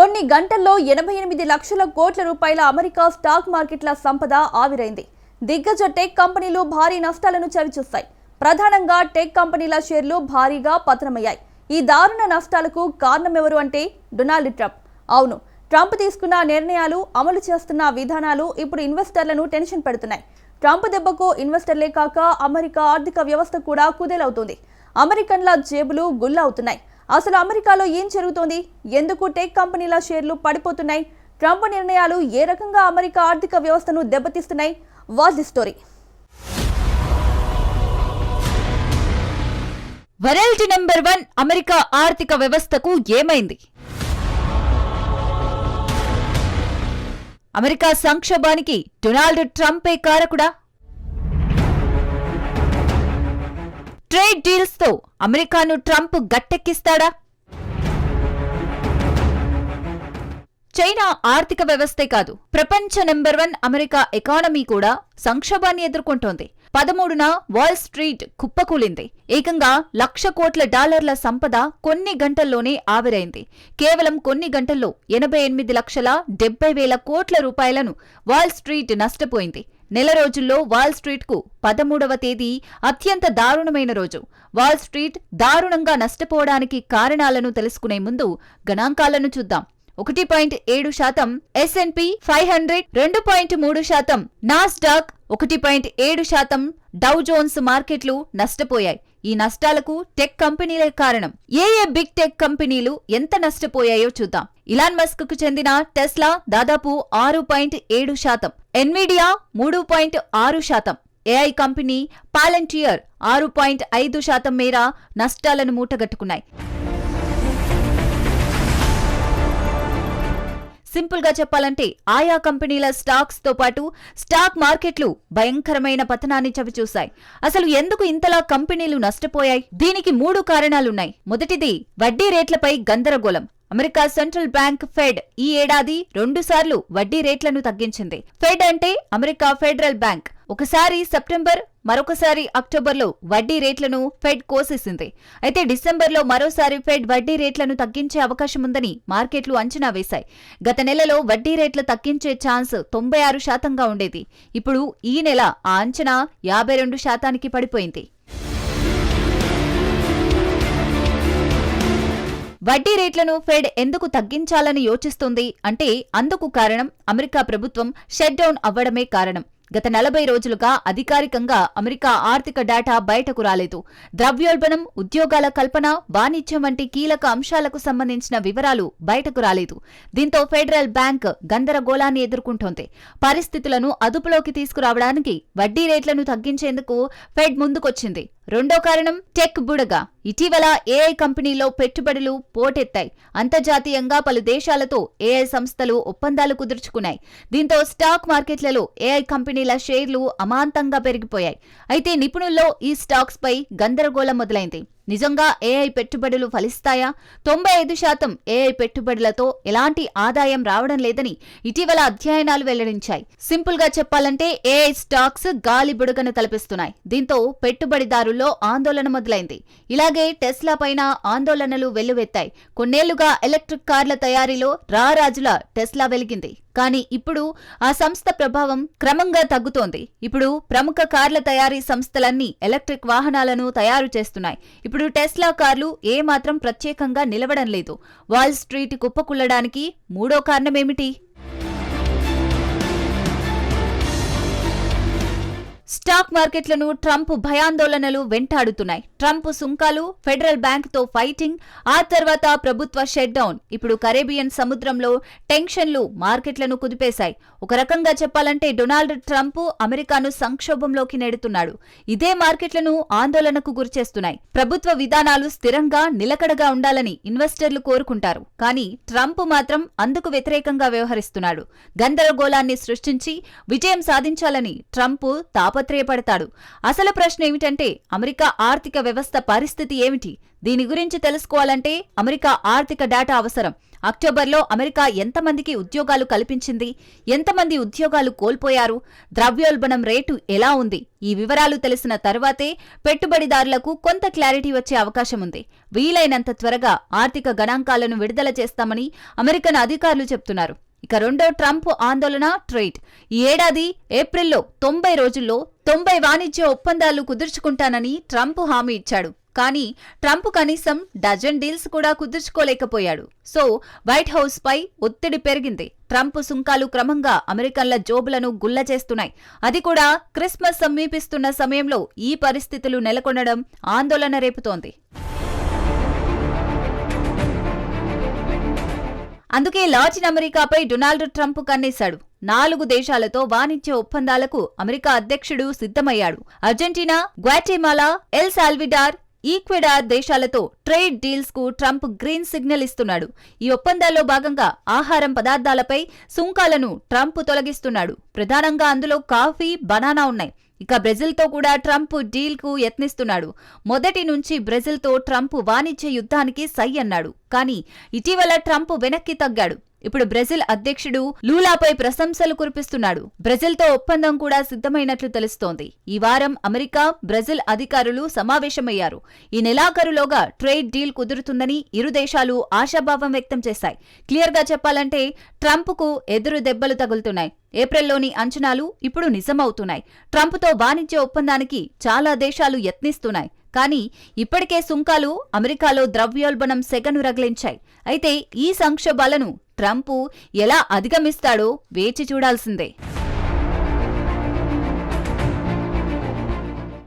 కొన్ని గంటల్లో ఎనభై ఎనిమిది లక్షల కోట్ల రూపాయల అమెరికా స్టాక్ మార్కెట్ల సంపద ఆవిరైంది. దిగ్గజ టెక్ కంపెనీలు భారీ నష్టాలను చవిచూస్తాయి. ప్రధానంగా టెక్ కంపెనీల షేర్లు భారీగా పతనమయ్యాయి. ఈ దారుణ నష్టాలకు కారణమెవరు అంటే డొనాల్డ్ ట్రంప్. అవును ట్రంప్ తీసుకున్న నిర్ణయాలు అమలు చేస్తున్న విధానాలు ఇప్పుడు ఇన్వెస్టర్లను టెన్షన్ పెడుతున్నాయి. ట్రంప్ దెబ్బకు ఇన్వెస్టర్లే కాక అమెరికా ఆర్థిక వ్యవస్థ కూడా కుదేలవుతుంది. అమెరికన్ల జేబులు గుల్లవుతున్నాయి. అసలు అమెరికాలో ఏం జరుగుతోంది? ఎందుకు టెక్ కంపెనీల షేర్లు పడిపోతున్నాయి? ట్రంప్ నిర్ణయాలు ఏ రకంగా అమెరికా ఆర్థిక వ్యవస్థను దెబ్బతీస్తున్నాయి? Was the story. World number one America ఆర్థిక వ్యవస్థకు ఏమైంది? అమెరికా సంక్షోభానికి డొనాల్డ్ ట్రంపే కారకుడా? ట్రేడ్ డీల్స్తో అమెరికాను ట్రంప్ గట్టెక్కిస్తాడా? చైనా ఆర్థిక వ్యవస్థే కాదు. ప్రపంచ నెంబర్ వన్ అమెరికా ఎకానమీ కూడా సంక్షోభాన్ని ఎదుర్కొంటోంది. పదమూడున వాల్ స్ట్రీట్ కుప్పకూలింది. ఏకంగా లక్ష కోట్ల డాలర్ల సంపద కొన్ని గంటల్లోనే ఆవిరైంది. కేవలం కొన్ని గంటల్లో ఎనభై ఎనిమిది లక్షల డెబ్బై వేల కోట్ల రూపాయలను వాల్ స్ట్రీట్ నష్టపోయింది. నెల రోజుల్లో వాల్ స్ట్రీట్కు పదమూడవ తేదీ అత్యంత దారుణమైన రోజు. వాల్ స్ట్రీట్ దారుణంగా నష్టపోవడానికి కారణాలను తెలుసుకునే ముందు గణాంకాలను చూద్దాం. ఒకటి పాయింట్ ఏడు శాతం S and P five hundred రెండు పాయింట్ మూడు శాతం నాస్డాక్ ఒకటి పాయింట్ ఏడు శాతం డౌ జోన్స్ మార్కెట్లు నష్టపోయాయి. ఈ నష్టాలకు టెక్ కంపెనీలే కారణం. ఏ ఏ బిగ్ టెక్ కంపెనీలు ఎంత నష్టపోయాయో చూద్దాం. ఇలాన్ మస్క్కు చెందిన టెస్లా దాదాపు ఆరు పాయింట్ ఏడు శాతం. ఎన్విడియా మూడు పాయింట్ ఆరు శాతం ఏఐ కంపెనీ పాలంటియర్ ఆరు పాయింట్ ఐదు శాతం మేర నష్టాలను మూటగట్టుకున్నాయి. సింపుల్గా చెప్పాలంటే ఆయా కంపెనీల స్టాక్స్తో పాటు స్టాక్ మార్కెట్లు భయంకరమైన పతనాన్ని చవిచూశాయి. అసలు ఎందుకు ఇంతలా కంపెనీలు నష్టపోయాయి? దీనికి మూడు కారణాలున్నాయి. మొదటిది వడ్డీ రేట్లపై గందరగోళం. అమెరికా సెంట్రల్ బ్యాంక్ ఫెడ్ ఈ ఏడాది రెండుసార్లు వడ్డీ రేట్లను తగ్గించింది. ఫెడ్ అంటే అమెరికా ఫెడరల్ బ్యాంక్. ఒకసారి సెప్టెంబర్ మరొకసారి అక్టోబర్లో వడ్డీ రేట్లను ఫెడ్ కోసేసింది. అయితే డిసెంబర్లో మరోసారి ఫెడ్ వడ్డీ రేట్లను తగ్గించే అవకాశం ఉందని మార్కెట్లు అంచనా వేశాయి. గత నెలలో వడ్డీ రేట్లు తగ్గించే ఛాన్స్ తొంభై ఆరు శాతంగా ఉండేది. ఇప్పుడు ఈ నెల ఆ అంచనా యాభై రెండు శాతానికి పడిపోయింది. వడ్డీ రేట్లను ఫెడ్ ఎందుకు తగ్గించాలని యోచిస్తోంది అంటే అందుకు కారణం అమెరికా ప్రభుత్వం షట్ డౌన్ అవ్వడమే కారణం. గత నలభై రోజులుగా అధికారికంగా అమెరికా ఆర్థిక డేటా బయటకు రాలేదు. ద్రవ్యోల్బణం ఉద్యోగాల కల్పన వాణిజ్యం వంటి కీలక అంశాలకు సంబంధించిన వివరాలు బయటకు రాలేదు. దీంతో ఫెడరల్ బ్యాంక్ గందరగోళాన్ని ఎదుర్కొంటోంది. పరిస్థితులను అదుపులోకి తీసుకురావడానికి వడ్డీ రేట్లను తగ్గించేందుకు ఫెడ్ ముందుకొచ్చింది. రెండో కారణం టెక్ బుడగ. ఇటీవల ఏఐ కంపెనీలో పెట్టుబడులు పోటెత్తాయి. అంతర్జాతీయంగా పలు దేశాలతో ఏఐ సంస్థలు ఒప్పందాలు కుదుర్చుకున్నాయి. దీంతో స్టాక్ మార్కెట్లలో ఏఐ కంపెనీల షేర్లు అమాంతంగా పెరిగిపోయాయి. అయితే నిపుణుల్లో ఈ స్టాక్స్ పై గందరగోళం మొదలైంది. నిజంగా ఏఐ పెట్టుబడులు ఫలిస్తాయా? తొంభై ఐదు శాతం ఏఐ పెట్టుబడులతో ఎలాంటి ఆదాయం రావడం లేదని ఇటీవల అధ్యయనాలు వెల్లడించాయి. సింపుల్గా చెప్పాలంటే ఏఐ స్టాక్స్ గాలి బుడగను తలపిస్తున్నాయి. దీంతో పెట్టుబడిదారుల్లో ఆందోళన మొదలైంది. ఇలాగే టెస్లా పైన ఆందోళనలు వెల్లువెత్తాయి. కొన్నేళ్ళుగా ఎలక్ట్రిక్ కార్ల తయారీలో రారాజుల టెస్లా వెలిగింది. కానీ ఇప్పుడు ఆ సంస్థ ప్రభావం క్రమంగా తగ్గుతోంది. ఇప్పుడు ప్రముఖ కార్ల తయారీ సంస్థలన్నీ ఎలక్ట్రిక్ వాహనాలను తయారు చేస్తున్నాయి. ఇప్పుడు టెస్లా కార్లు ఏమాత్రం ప్రత్యేకంగా నిలవడం లేదు. వాల్ స్ట్రీట్ కుప్పకుల్లడానికి మూడో కారణమేమిటి? స్టాక్ మార్కెట్లను ట్రంప్ భయాందోళనలు వెంటాడుతున్నాయి. ట్రంప్ సుంకాలు ఫెడరల్ బ్యాంక్తో ఫైటింగ్ ఆ తర్వాత ప్రభుత్వ షట్డౌన్. ఇప్పుడు కరేబియన్ సముద్రంలో టెన్షన్లు మార్కెట్లను కుదిపేశాయి. ఒక రకంగా చెప్పాలంటే డొనాల్డ్ ట్రంప్ అమెరికాను సంక్షోభంలోకి నెడుతున్నాడు. ఇదే మార్కెట్లను ఆందోళనకు గురిచేస్తున్నాయి. ప్రభుత్వ విధానాలు స్థిరంగా నిలకడగా ఉండాలని ఇన్వెస్టర్లు కోరుకుంటారు. కానీ ట్రంప్ మాత్రం అందుకు వ్యతిరేకంగా వ్యవహరిస్తున్నాడు. గందరగోళాన్ని సృష్టించి విజయం సాధించాలని ట్రంప్ తాప తాపత్రయపడతాడు అసలు ప్రశ్న ఏమిటంటే అమెరికా ఆర్థిక వ్యవస్థ పరిస్థితి ఏమిటి? దీని గురించి తెలుసుకోవాలంటే అమెరికా ఆర్థిక డేటా అవసరం. అక్టోబర్లో అమెరికా ఎంతమందికి ఉద్యోగాలు కల్పించింది? ఎంతమంది ఉద్యోగాలు కోల్పోయారు? ద్రవ్యోల్బణం రేటు ఎలా ఉంది? ఈ వివరాలు తెలిసిన తర్వాతే పెట్టుబడిదారులకు కొంత క్లారిటీ వచ్చే అవకాశం ఉంది. వీలైనంత త్వరగా ఆర్థిక గణాంకాలను విడుదల చేస్తామని అమెరికన్ అధికారులు చెప్తున్నారు. ఇక రెండో ట్రంప్ ఆందోళన ట్రేడ్. ఈ ఏడాది ఏప్రిల్లో తొంభై రోజుల్లో తొంభై వాణిజ్య ఒప్పందాలు కుదుర్చుకుంటానని ట్రంప్ హామీ ఇచ్చాడు. కానీ ట్రంప్ కనీసం డజన్ డీల్స్ కూడా కుదుర్చుకోలేకపోయాడు. సో వైట్ హౌస్ పై ఒత్తిడి పెరిగింది. ట్రంప్ సుంకాలు క్రమంగా అమెరికన్ల జోబులను గుల్ల చేస్తున్నాయి అది కూడా క్రిస్మస్ సమీపిస్తున్న సమయంలో ఈ పరిస్థితులు నెలకొనడం ఆందోళన రేపుతోంది. అందుకే లాటిన్ అమెరికాపై డొనాల్డ్ ట్రంప్ కన్నేశాడు. నాలుగు దేశాలతో వాణిజ్య ఒప్పందాలకు అమెరికా అధ్యక్షుడు సిద్ధమయ్యాడు. Argentina Guatemala El Salvador Ecuador దేశాలతో ట్రేడ్ డీల్స్కు ట్రంప్ గ్రీన్ సిగ్నల్ ఇస్తున్నాడు. ఈ ఒప్పందాల్లో భాగంగా ఆహారం పదార్థాలపై సుంకాలను ట్రంప్ తొలగిస్తున్నాడు. ప్రధానంగా అందులో కాఫీ బనానా ఉన్నాయి. ఇక బ్రెజిల్తో కూడా ట్రంప్ డీల్కు యత్నిస్తున్నాడు. మొదటి నుంచి బ్రెజిల్తో ట్రంప్ వాణిజ్య యుద్ధానికి సై అన్నాడు. కానీ ఇటీవల ట్రంప్ వెనక్కి తగ్గాడు. ఇప్పుడు బ్రెజిల్ అధ్యక్షుడు లూలాపై ప్రశంసలు కురిపిస్తున్నాడు. బ్రెజిల్తో ఒప్పందం కూడా సిద్ధమైనట్లు తెలుస్తోంది. ఈ వారం అమెరికా బ్రెజిల్ అధికారులు సమావేశమయ్యారు. ఈ నెలాఖరులోగా ట్రేడ్ డీల్ కుదురుతుందని ఇరు దేశాలు ఆశాభావం వ్యక్తం చేశాయి. క్లియర్గా చెప్పాలంటే ట్రంప్కు ఎదురు దెబ్బలు తగులుతున్నాయి. ఏప్రిల్లోని అంచనాలు ఇప్పుడు నిజమవుతున్నాయి. ట్రంప్తో వాణిజ్య ఒప్పందానికి చాలా దేశాలు యత్నిస్తున్నాయి. కానీ ఇప్పటికే సుంకాలు అమెరికాలో ద్రవ్యోల్బణం సెగను రగిలించాయి. అయితే ఈ సంక్షోభాలను ట్రంప్ ఎలా అధిగమిస్తాడో వేచి చూడాల్సిందే.